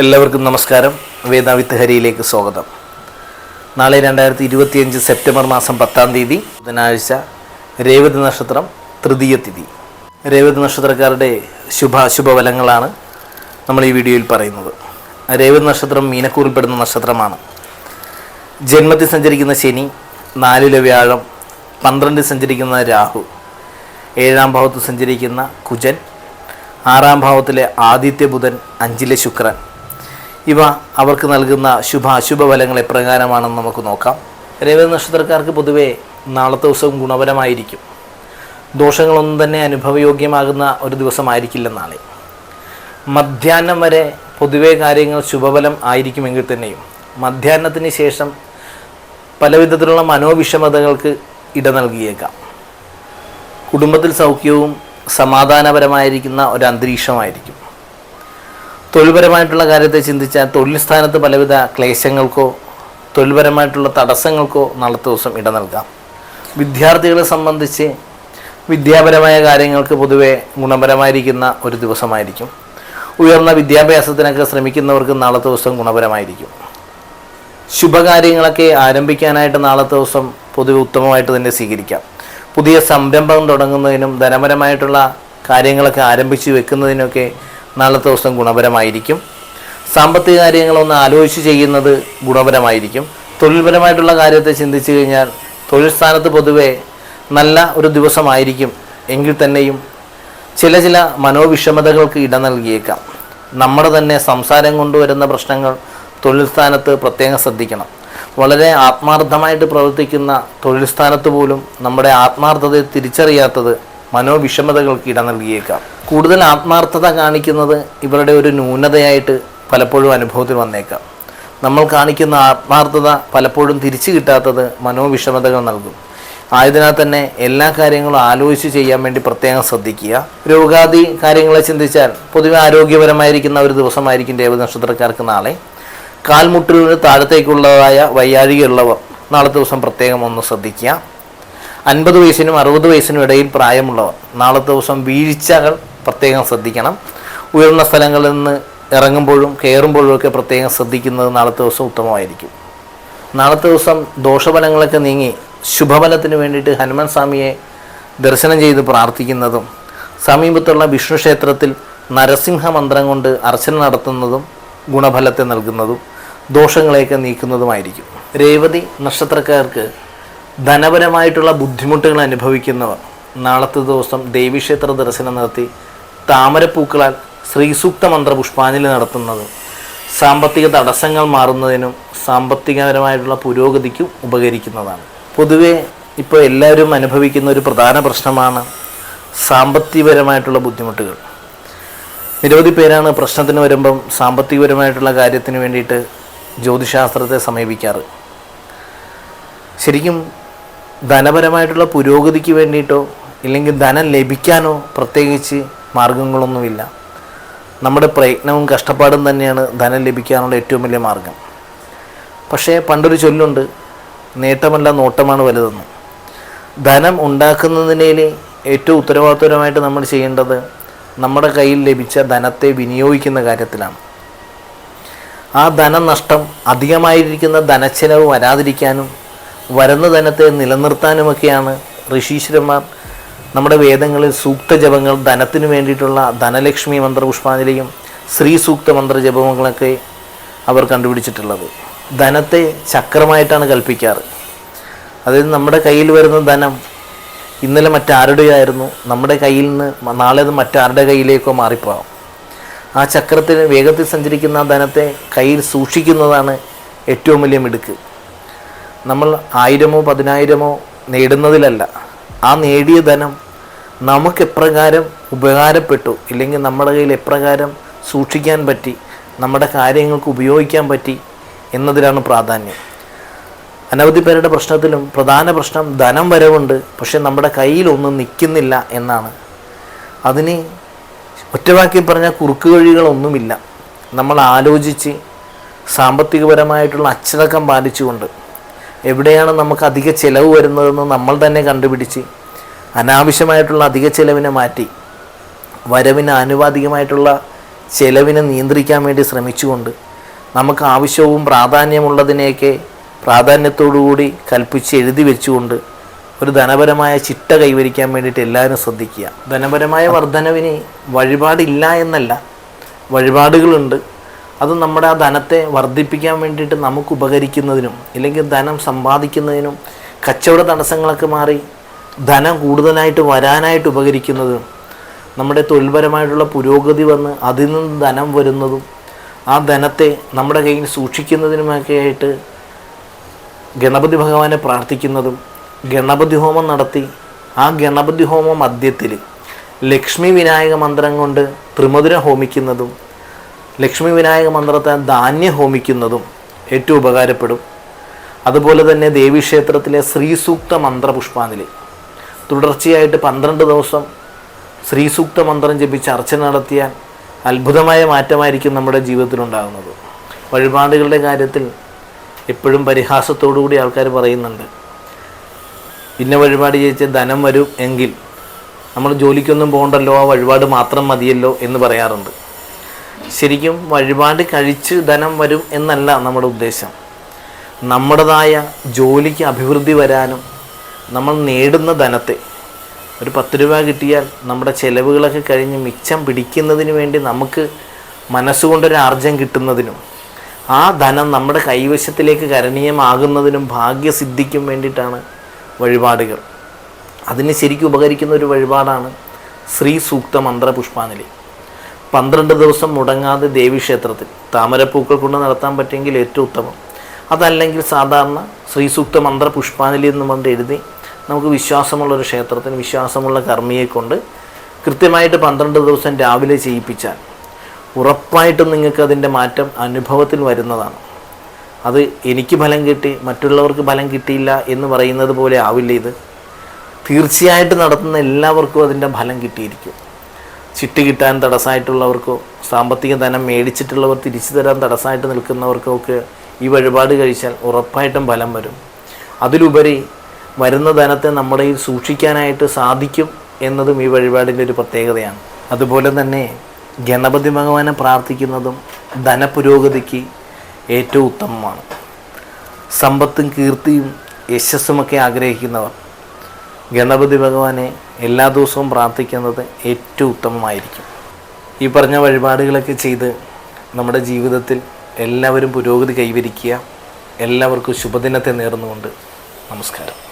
എല്ലാവർക്കും നമസ്കാരം. വേദാവിത്ത് ഹരിയിലേക്ക് സ്വാഗതം. നാളെ രണ്ടായിരത്തി ഇരുപത്തിയഞ്ച് സെപ്റ്റംബർ മാസം പത്താം തീയതി ബുധനാഴ്ച രേവതി നക്ഷത്രം തൃതീയ തിഥി രേവതി നക്ഷത്രക്കാരുടെ ശുഭാശുഭഫലങ്ങളാണ് നമ്മൾ ഈ വീഡിയോയിൽ പറയുന്നത്. രേവതി നക്ഷത്രം മീനക്കൂറിൽപ്പെടുന്ന നക്ഷത്രമാണ്. ജന്മത്തിൽ സഞ്ചരിക്കുന്ന ശനി നാലിലെ വ്യാഴം പന്ത്രണ്ടിൽ സഞ്ചരിക്കുന്ന രാഹു ഏഴാം ഭാവത്ത് സഞ്ചരിക്കുന്ന കുജൻ ആറാം ഭാവത്തിലെ ആദിത്യ ബുധൻ അഞ്ചിലെ ശുക്രൻ. ഇവ അവർക്ക് നൽകുന്ന ശുഭ അശുഭ ഫലങ്ങൾ എപ്രകാരമാണെന്ന് നമുക്ക് നോക്കാം. രേവതി നക്ഷത്രക്കാർക്ക് പൊതുവെ നാളത്തെ ദിവസവും ഗുണപരമായിരിക്കും. ദോഷങ്ങളൊന്നും തന്നെ അനുഭവയോഗ്യമാകുന്ന ഒരു ദിവസമായിരിക്കില്ല നാളെ. മധ്യാഹ്നം വരെ പൊതുവെ കാര്യങ്ങൾ ശുഭഫലം ആയിരിക്കുമെങ്കിൽ തന്നെയും മധ്യാഹ്നത്തിന് ശേഷം പലവിധത്തിലുള്ള മനോവിഷമതകൾക്ക് ഇട നൽകിയേക്കാം. കുടുംബത്തിൽ സൗഖ്യവും സമാധാനപരമായിരിക്കുന്ന ഒരു അന്തരീക്ഷമായിരിക്കും. തൊഴിൽപരമായിട്ടുള്ള കാര്യത്തെ ചിന്തിച്ചാൽ തൊഴിൽ സ്ഥാനത്ത് പലവിധ ക്ലേശങ്ങൾക്കോ തൊഴിൽപരമായിട്ടുള്ള തടസ്സങ്ങൾക്കോ നാളത്തെ ദിവസം ഇട നൽകാം. വിദ്യാർത്ഥികളെ സംബന്ധിച്ച് വിദ്യാപരമായ കാര്യങ്ങൾക്ക് പൊതുവെ ഗുണപരമായിരിക്കുന്ന ഒരു ദിവസമായിരിക്കും. ഉയർന്ന വിദ്യാഭ്യാസത്തിനൊക്കെ ശ്രമിക്കുന്നവർക്ക് നാളത്തെ ദിവസം ഗുണപരമായിരിക്കും. ശുഭകാര്യങ്ങളൊക്കെ ആരംഭിക്കാനായിട്ട് നാളത്തെ ദിവസം പൊതുവെ ഉത്തമമായിട്ട് തന്നെ സ്വീകരിക്കാം. പുതിയ സംരംഭം തുടങ്ങുന്നതിനും ധനപരമായിട്ടുള്ള കാര്യങ്ങളൊക്കെ ആരംഭിച്ച് വെക്കുന്നതിനൊക്കെ നാളത്തെ ദിവസം ഗുണപരമായിരിക്കും. സാമ്പത്തിക കാര്യങ്ങളൊന്ന് ആലോചിച്ച് ചെയ്യുന്നത് ഗുണപരമായിരിക്കും. തൊഴിൽപരമായിട്ടുള്ള കാര്യത്തെ ചിന്തിച്ചു കഴിഞ്ഞാൽ തൊഴിൽ സ്ഥാനത്ത് പൊതുവെ നല്ല ഒരു ദിവസമായിരിക്കും. എങ്കിൽ തന്നെയും ചില ചില മനോവിഷമതകൾക്ക് ഇട നൽകിയേക്കാം. നമ്മുടെ തന്നെ സംസാരം കൊണ്ടുവരുന്ന പ്രശ്നങ്ങൾ തൊഴിൽ സ്ഥാനത്ത് പ്രത്യേകം ശ്രദ്ധിക്കണം. വളരെ ആത്മാർത്ഥമായിട്ട് പ്രവർത്തിക്കുന്ന തൊഴിൽ സ്ഥാനത്ത് പോലും നമ്മുടെ ആത്മാർത്ഥതയെ തിരിച്ചറിയാത്തത് മനോവിഷമതകൾക്ക് ഇട നൽകിയേക്കാം. കൂടുതൽ ആത്മാർത്ഥത കാണിക്കുന്നത് ഇവരുടെ ഒരു ന്യൂനതയായിട്ട് പലപ്പോഴും അനുഭവത്തിൽ വന്നേക്കാം. നമ്മൾ കാണിക്കുന്ന ആത്മാർത്ഥത പലപ്പോഴും തിരിച്ചു കിട്ടാത്തത് മനോവിഷമതകൾ നൽകും. ആയതിനാൽ തന്നെ എല്ലാ കാര്യങ്ങളും ആലോചിച്ച് ചെയ്യാൻ വേണ്ടി പ്രത്യേകം ശ്രദ്ധിക്കുക. രോഗാദി കാര്യങ്ങളെ ചിന്തിച്ചാൽ പൊതുവെ ആരോഗ്യപരമായിരിക്കുന്ന ഒരു ദിവസമായിരിക്കും രേവതി നക്ഷത്രക്കാർക്ക് നാളെ. കാൽമുട്ടിലൂടെ താഴത്തേക്കുള്ളതായ വയ്യാഴികയുള്ളവർ നാളത്തെ ദിവസം പ്രത്യേകം ഒന്ന് ശ്രദ്ധിക്കുക. അൻപത് വയസ്സിനും അറുപത് വയസ്സിനും ഇടയിൽ പ്രായമുള്ളവർ. നാളത്തെ ദിവസം വീഴ്ചകൾ പ്രത്യേകം ശ്രദ്ധിക്കണം. ഉയർന്ന സ്ഥലങ്ങളിൽ നിന്ന് ഇറങ്ങുമ്പോഴും കയറുമ്പോഴും ഒക്കെ പ്രത്യേകം ശ്രദ്ധിക്കുന്നത് നാളത്തെ ദിവസം ഉത്തമമായിരിക്കും. നാളത്തെ ദിവസം ദോഷഫലങ്ങളൊക്കെ നീങ്ങി ശുഭഫലത്തിന് വേണ്ടിയിട്ട് ഹനുമാൻ സ്വാമിയെ ദർശനം ചെയ്ത് പ്രാർത്ഥിക്കുന്നതും സമീപത്തുള്ള വിഷ്ണു ക്ഷേത്രത്തിൽ നരസിംഹ മന്ത്രം കൊണ്ട് അർച്ചന നടത്തുന്നതും ഗുണഫലത്തെ നൽകുന്നതും ദോഷങ്ങളെയൊക്കെ നീക്കുന്നതുമായിരിക്കും. രേവതി നക്ഷത്രക്കാർക്ക് ധനപരമായിട്ടുള്ള ബുദ്ധിമുട്ടുകൾ അനുഭവിക്കുന്നവർ. നാളത്തെ ദിവസം ദേവീക്ഷേത്ര ദർശനം നടത്തി താമരപ്പൂക്കളാൽ ശ്രീസൂക്ത മന്ത്രപുഷ്പാഞ്ജലി നടത്തുന്നത്. സാമ്പത്തിക തടസ്സങ്ങൾ മാറുന്നതിനും സാമ്പത്തികപരമായിട്ടുള്ള പുരോഗതിക്കും ഉപകരിക്കുന്നതാണ്. പൊതുവേ ഇപ്പോൾ എല്ലാവരും അനുഭവിക്കുന്ന ഒരു പ്രധാന പ്രശ്നമാണ് സാമ്പത്തികപരമായിട്ടുള്ള ബുദ്ധിമുട്ടുകൾ. നിരവധി പേരാണ് പ്രശ്നത്തിന് വരുമ്പം സാമ്പത്തികപരമായിട്ടുള്ള കാര്യത്തിന് വേണ്ടിയിട്ട് ജ്യോതിശാസ്ത്രത്തെ സമീപിക്കാറ്. ശരിക്കും ധനപരമായിട്ടുള്ള പുരോഗതിക്ക് വേണ്ടിയിട്ടോ ഇല്ലെങ്കിൽ ധനം ലഭിക്കാനോ പ്രത്യേകിച്ച് മാർഗങ്ങളൊന്നുമില്ല. നമ്മുടെ പ്രയത്നവും കഷ്ടപ്പാടും തന്നെയാണ് ധനം ലഭിക്കാനുള്ള ഏറ്റവും വലിയ മാർഗം. പക്ഷേ പണ്ടൊരു ചൊല്ലുണ്ട് നേട്ടമല്ല നോട്ടമാണ് വലുതെന്ന് ധനം ഉണ്ടാക്കുന്നതിനേൽ ഏറ്റവും ഉത്തരവാദിത്തപരമായിട്ട് നമ്മൾ ചെയ്യേണ്ടത് നമ്മുടെ കയ്യിൽ ലഭിച്ച ധനത്തെ വിനിയോഗിക്കുന്ന കാര്യത്തിലാണ്. ആ ധനനഷ്ടം അധികമായിരിക്കുന്ന ധനച്ചെലവ് വരാതിരിക്കാനും വരുന്ന ധനത്തെ നിലനിർത്താനുമൊക്കെയാണ് ഋഷീശ്വരന്മാർ നമ്മുടെ വേദങ്ങളിൽ സൂക്ത ജപങ്ങൾ ധനത്തിന് വേണ്ടിയിട്ടുള്ള ധനലക്ഷ്മി മന്ത്രപുഷ്പാഞ്ജലിയും ശ്രീ സൂക്ത മന്ത്രജപങ്ങളൊക്കെ അവർ കണ്ടുപിടിച്ചിട്ടുള്ളത്. ധനത്തെ ചക്രമായിട്ടാണ് കൽപ്പിക്കാറ്. അതായത് നമ്മുടെ കയ്യിൽ വരുന്ന ധനം ഇന്നലെ മറ്റാരുടെയായിരുന്നു നമ്മുടെ കയ്യിൽ നിന്ന് നാളെ അത് മറ്റാരുടെ കയ്യിലേക്കോ മാറിപ്പോകാം. ആ ചക്രത്തിന് വേഗത്തിൽ സഞ്ചരിക്കുന്ന ധനത്തെ കയ്യിൽ സൂക്ഷിക്കുന്നതാണ് ഏറ്റവും വലിയ മിടുക്ക്. നമ്മൾ ആയിരമോ പതിനായിരമോ നേടുന്നതിലല്ല. ആ നേടിയ ധനം നമുക്ക് എപ്രകാരം ഉപകാരപ്പെട്ടു ഇല്ലെങ്കിൽ നമ്മുടെ കയ്യിൽ എപ്രകാരം സൂക്ഷിക്കാൻ പറ്റി നമ്മുടെ കാര്യങ്ങൾക്ക് ഉപയോഗിക്കാൻ പറ്റി എന്നതിലാണ് പ്രാധാന്യം. അനവധി പേരുടെ പ്രശ്നത്തിലും പ്രധാന പ്രശ്നം ധനം വരവുണ്ട് പക്ഷെ നമ്മുടെ കയ്യിൽ ഒന്നും നിൽക്കുന്നില്ല എന്നാണ്. അതിന് ഒറ്റവാക്കി പറഞ്ഞാൽ കുറുക്ക് വഴികളൊന്നുമില്ല. നമ്മൾ ആലോചിച്ച് സാമ്പത്തികപരമായിട്ടുള്ള അച്ചടക്കം പാലിച്ചുകൊണ്ട് എവിടെയാണ് നമുക്ക് അധിക ചിലവ് വരുന്നതെന്ന് നമ്മൾ തന്നെ കണ്ടുപിടിച്ച് അനാവശ്യമായിട്ടുള്ള അധിക ചിലവിനെ മാറ്റി വരവിന് ആനുപാതികമായിട്ടുള്ള ചിലവിനെ നിയന്ത്രിക്കാൻ വേണ്ടി ശ്രമിച്ചുകൊണ്ട് നമുക്ക് ആവശ്യവും പ്രാധാന്യമുള്ളതിനെയൊക്കെ പ്രാധാന്യത്തോടുകൂടി കൽപ്പിച്ച് എഴുതി വെച്ചുകൊണ്ട് ഒരു ധനപരമായ ചിട്ട കൈവരിക്കാൻ വേണ്ടിയിട്ട് എല്ലാവരും ശ്രദ്ധിക്കുക. ധനപരമായ വർധനവിന് വഴിപാടില്ല എന്നല്ല. വഴിപാടുകളുണ്ട്. അത് നമ്മുടെ ആ ധനത്തെ വർദ്ധിപ്പിക്കാൻ വേണ്ടിയിട്ട് നമുക്ക് ഉപകരിക്കുന്നതിനും ഇല്ലെങ്കിൽ ധനം സമ്പാദിക്കുന്നതിനും കച്ചവട തടസ്സങ്ങളൊക്കെ മാറി ധനം കൂടുതലായിട്ട് വരാനായിട്ട് ഉപകരിക്കുന്നതും നമ്മുടെ തൊഴിൽപരമായിട്ടുള്ള പുരോഗതി വന്ന് അതിൽ നിന്ന് ധനം വരുന്നതും ആ ധനത്തെ നമ്മുടെ കയ്യിൽ സൂക്ഷിക്കുന്നതിനുമൊക്കെ ആയിട്ട് ഗണപതി ഭഗവാനെ പ്രാർത്ഥിക്കുന്നതും ഗണപതി ഹോമം നടത്തി ആ ഗണപതി ഹോമ മധ്യത്തിൽ ലക്ഷ്മി വിനായക മന്ത്രം കൊണ്ട് ത്രിമധുര ഹോമിക്കുന്നതും ലക്ഷ്മി വിനായക മന്ത്രത്തെ ധാന്യം ഹോമിക്കുന്നതും ഏറ്റവും ഉപകാരപ്പെടും. അതുപോലെ തന്നെ ദേവീക്ഷേത്രത്തിലെ ശ്രീസൂക്ത മന്ത്രപുഷ്പാഞ്ജലി. തുടർച്ചയായിട്ട് പന്ത്രണ്ട് ദിവസം ശ്രീസൂക്ത മന്ത്രം ജപിച്ച് അർച്ചന നടത്തിയാൽ അത്ഭുതമായ മാറ്റമായിരിക്കും നമ്മുടെ ജീവിതത്തിലുണ്ടാകുന്നത്. വഴിപാടുകളുടെ കാര്യത്തിൽ എപ്പോഴും പരിഹാസത്തോടുകൂടി ആൾക്കാർ പറയുന്നുണ്ട്. ഇന്ന വഴിപാട് ചെയ്യിച്ച് ധനം വരും എങ്കിൽ നമ്മൾ ജോലിക്കൊന്നും പോകണ്ടല്ലോ ആ വഴിപാട് മാത്രം മതിയല്ലോ എന്ന് പറയാറുണ്ട്. ശരിക്കും വഴിപാട് കഴിച്ച് ധനം വരും എന്നല്ല നമ്മുടെ ഉദ്ദേശം. നമ്മുടേതായ ജോലിക്ക് അഭിവൃദ്ധി വരാനും നമ്മൾ നേടുന്ന ധനത്തെ ഒരു പത്ത് രൂപ കിട്ടിയാൽ നമ്മുടെ ചിലവുകളൊക്കെ കഴിഞ്ഞ് മിച്ചം പിടിക്കുന്നതിന് വേണ്ടി നമുക്ക് മനസ്സുകൊണ്ടൊരു ആർജം കിട്ടുന്നതിനും ആ ധനം നമ്മുടെ കൈവശത്തിലേക്ക് കരണീയമാകുന്നതിനും ഭാഗ്യസിദ്ധിക്കും വേണ്ടിയിട്ടാണ് വഴിപാടുകൾ. അതിന് ശരിക്കും ഉപകരിക്കുന്ന ഒരു വഴിപാടാണ് ശ്രീ സൂക്ത പന്ത്രണ്ട് ദിവസം മുടങ്ങാതെ ദേവീക്ഷേത്രത്തിൽ താമരപ്പൂക്കൾ കൊണ്ട് നടത്താൻ പറ്റുമെങ്കിൽ ഏറ്റവും ഉത്തമം. അതല്ലെങ്കിൽ സാധാരണ ശ്രീസൂക്ത മന്ത്ര പുഷ്പാഞ്ജലി എന്ന് പറഞ്ഞ് എഴുതി നമുക്ക് വിശ്വാസമുള്ള ഒരു ക്ഷേത്രത്തിന് വിശ്വാസമുള്ള കർമ്മിയെ കൊണ്ട് കൃത്യമായിട്ട് പന്ത്രണ്ട് ദിവസം രാവിലെ ചെയ്യിപ്പിച്ചാൽ ഉറപ്പായിട്ടും നിങ്ങൾക്ക് അതിന്റെ മാറ്റം അനുഭവത്തിൽ വരുന്നതാണ്. അത് എനിക്ക് ഫലം കിട്ടി മറ്റുള്ളവർക്ക് ഫലം കിട്ടിയില്ല എന്ന് പറയുന്നത് പോലെ ആവില്ല ഇത്. തീർച്ചയായിട്ടും നടത്തുന്ന എല്ലാവർക്കും അതിന്റെ ഫലം കിട്ടിയിരിക്കും. ചിട്ടി കിട്ടാൻ തടസ്സമായിട്ടുള്ളവർക്കോ സാമ്പത്തിക ധനം മേടിച്ചിട്ടുള്ളവർ തിരിച്ചു തരാൻ തടസ്സമായിട്ട് നിൽക്കുന്നവർക്കോ ഒക്കെ ഈ വഴിപാട് കഴിച്ചാൽ ഉറപ്പായിട്ടും ഫലം വരും. അതിലുപരി വരുന്ന ധനത്തെ നമ്മുടെ ഈ സൂക്ഷിക്കാനായിട്ട് സാധിക്കും എന്നതും ഈ വഴിപാടിന്റെ ഒരു പ്രത്യേകതയാണ്. അതുപോലെ തന്നെ ഗണപതി ഭഗവാനെ പ്രാർത്ഥിക്കുന്നതും ധനപുരോഗതിക്ക് ഏറ്റവും ഉത്തമമാണ്. സമ്പത്തും കീർത്തിയും യശസ്സുമൊക്കെ ആഗ്രഹിക്കുന്നവർ ഗണപതി ഭഗവാനെ എല്ലാ ദിവസവും പ്രാർത്ഥിക്കുന്നത് ഏറ്റവും ഉത്തമമായിരിക്കും. ഈ പറഞ്ഞ വഴിപാടുകളൊക്കെ ചെയ്ത് നമ്മുടെ ജീവിതത്തിൽ എല്ലാവരും പുരോഗതി കൈവരിക്കുക. എല്ലാവർക്കും ശുഭദിനത്തെ നേർന്നുകൊണ്ട് നമസ്കാരം.